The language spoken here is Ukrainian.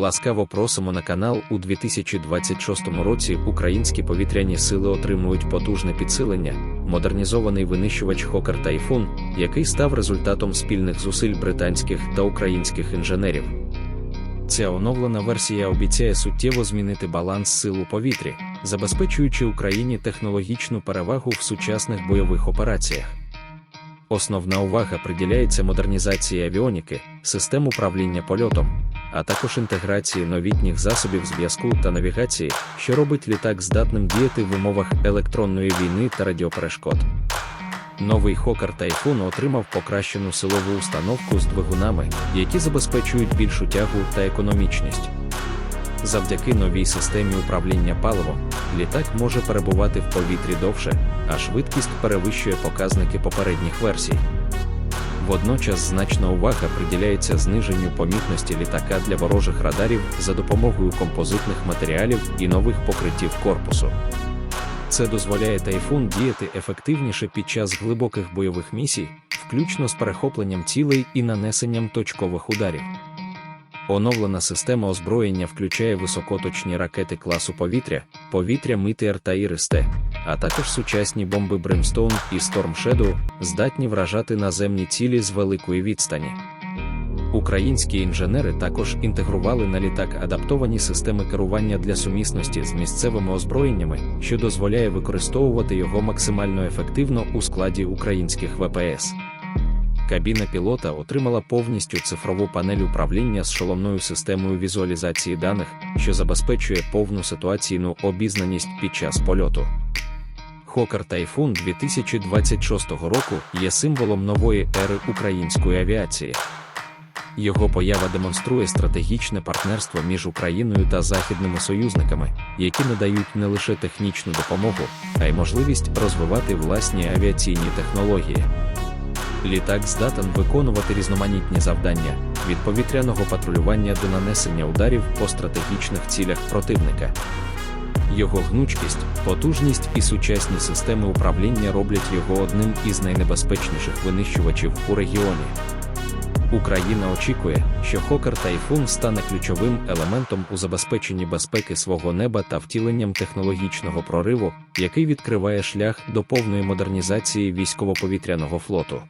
Ласкаво просимо на канал у 2026 році українські повітряні сили отримують потужне підсилення, модернізований винищувач Хокер Тайфун, який став результатом спільних зусиль британських та українських інженерів. Ця оновлена версія обіцяє суттєво змінити баланс сил у повітрі, забезпечуючи Україні технологічну перевагу в сучасних бойових операціях. Основна увага приділяється модернізації авіоніки, систем управління польотом, а також інтеграції новітніх засобів зв'язку та навігації, що робить літак здатним діяти в умовах електронної війни та радіоперешкод. Новий Хокер Тайфун отримав покращену силову установку з двигунами, які забезпечують більшу тягу та економічність. Завдяки новій системі управління паливом, літак може перебувати в повітрі довше, а швидкість перевищує показники попередніх версій. Водночас значна увага приділяється зниженню помітності літака для ворожих радарів за допомогою композитних матеріалів і нових покриттів корпусу. Це дозволяє тайфун діяти ефективніше під час глибоких бойових місій, включно з перехопленням цілей і нанесенням точкових ударів. Оновлена система озброєння включає високоточні ракети класу повітря, повітря Митер та Іристе, а також сучасні бомби Brimstone і Storm Shadow, здатні вражати наземні цілі з великої відстані. Українські інженери також інтегрували на літак адаптовані системи керування для сумісності з місцевими озброєннями, що дозволяє використовувати його максимально ефективно у складі українських ВПС. Кабіна пілота отримала повністю цифрову панель управління з шоломною системою візуалізації даних, що забезпечує повну ситуаційну обізнаність під час польоту. Хокер Тайфун 2026 року є символом нової ери української авіації. Його поява демонструє стратегічне партнерство між Україною та західними союзниками, які надають не лише технічну допомогу, а й можливість розвивати власні авіаційні технології. Літак здатен виконувати різноманітні завдання від повітряного патрулювання до нанесення ударів по стратегічних цілях противника. Його гнучкість, потужність і сучасні системи управління роблять його одним із найнебезпечніших винищувачів у регіоні. Україна очікує, що Хокер Тайфун стане ключовим елементом у забезпеченні безпеки свого неба та втіленням технологічного прориву, який відкриває шлях до повної модернізації військово-повітряного флоту.